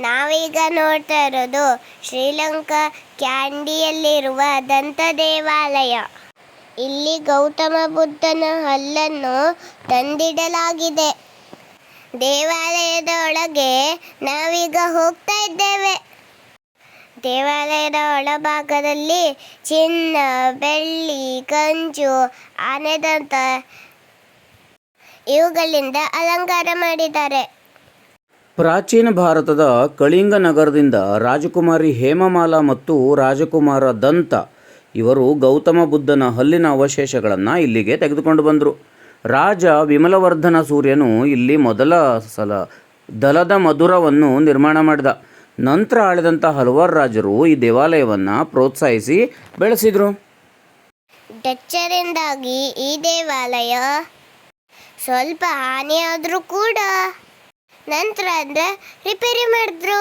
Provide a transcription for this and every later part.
ನಾವೀಗ ನೋಡ್ತಾ ಇರೋದು ಶ್ರೀಲಂಕಾ ಕ್ಯಾಂಡಿಯಲ್ಲಿರುವ ದಂತ ದೇವಾಲಯ. ಇಲ್ಲಿ ಗೌತಮ ಬುದ್ಧನ ಹಲ್ಲನ್ನು ತಂದಿಡಲಾಗಿದೆ. ದೇವಾಲಯದ ಒಳಗೆ ನಾವೀಗ ಹೋಗ್ತಾ ಇದ್ದೇವೆ. ದೇವಾಲಯದ ಒಳಭಾಗದಲ್ಲಿ ಚಿನ್ನ, ಬೆಳ್ಳಿ, ಗಂಜು, ಆನೆದಂತ ಇವುಗಳಿಂದ ಅಲಂಕಾರ ಮಾಡಿದ್ದಾರೆ. ಪ್ರಾಚೀನ ಭಾರತದ ಕಳಿಂಗ ನಗರದಿಂದ ರಾಜಕುಮಾರಿ ಹೇಮಮಾಲಾ ಮತ್ತು ರಾಜಕುಮಾರ ದಂತ, ಇವರು ಗೌತಮ ಬುದ್ಧನ ಹಲ್ಲಿನ ಅವಶೇಷಗಳನ್ನು ಇಲ್ಲಿಗೆ ತೆಗೆದುಕೊಂಡು ಬಂದರು. ರಾಜ ವಿಮಲವರ್ಧನ ಸೂರ್ಯನು ಇಲ್ಲಿ ಮೊದಲ ಸಲ ದಲದ ಮಧುರವನ್ನು ನಿರ್ಮಾಣ ಮಾಡಿದ. ನಂತರ ಆಳಿದಂಥ ಹಲವಾರು ರಾಜರು ಈ ದೇವಾಲಯವನ್ನು ಪ್ರೋತ್ಸಾಹಿಸಿ ಬೆಳೆಸಿದರು. ಡಚ್ಚರಿಂದಾಗಿ ಈ ದೇವಾಲಯ ಸ್ವಲ್ಪ ಹಾನಿಯಾದರೂ ಕೂಡ ನಂತರ ಅಂದರೆ ರಿಪೇರಿ ಮಾಡಿದ್ರು.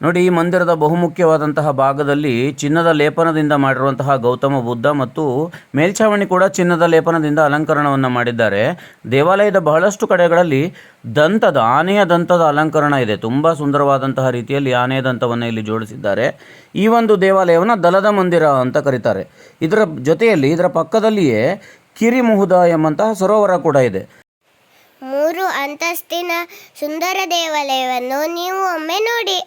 ನೋಡಿ, ಈ ಮಂದಿರದ ಬಹುಮುಖ್ಯವಾದಂತಹ ಭಾಗದಲ್ಲಿ ಚಿನ್ನದ ಲೇಪನದಿಂದ ಮಾಡಿರುವಂತಹ ಗೌತಮ ಬುದ್ಧ ಮತ್ತು ಮೇಲ್ಛಾವಣಿ ಕೂಡ ಚಿನ್ನದ ಲೇಪನದಿಂದ ಅಲಂಕರಣವನ್ನು ಮಾಡಿದ್ದಾರೆ. ದೇವಾಲಯದ ಬಹಳಷ್ಟು ಕಡೆಗಳಲ್ಲಿ ದಂತದ, ಆನೆಯ ದಂತದ ಅಲಂಕರಣ ಇದೆ. ತುಂಬ ಸುಂದರವಾದಂತಹ ರೀತಿಯಲ್ಲಿ ಆನೆಯ ದಂತವನ್ನು ಇಲ್ಲಿ ಜೋಡಿಸಿದ್ದಾರೆ. ಈ ಒಂದು ದೇವಾಲಯವನ್ನು ದಲದ ಮಂದಿರ ಅಂತ ಕರೀತಾರೆ. ಇದರ ಜೊತೆಯಲ್ಲಿ ಇದರ ಪಕ್ಕದಲ್ಲಿಯೇ ಕಿರಿಮುಹುದ ಎಂಬಂತಹ ಸರೋವರ ಕೂಡ ಇದೆ. ಮೂರು ಅಂತಸ್ತಿನ ಸುಂದರ ದೇವಾಲಯವನ್ನು ನೀವು ಒಮ್ಮೆ ನೋಡಿ.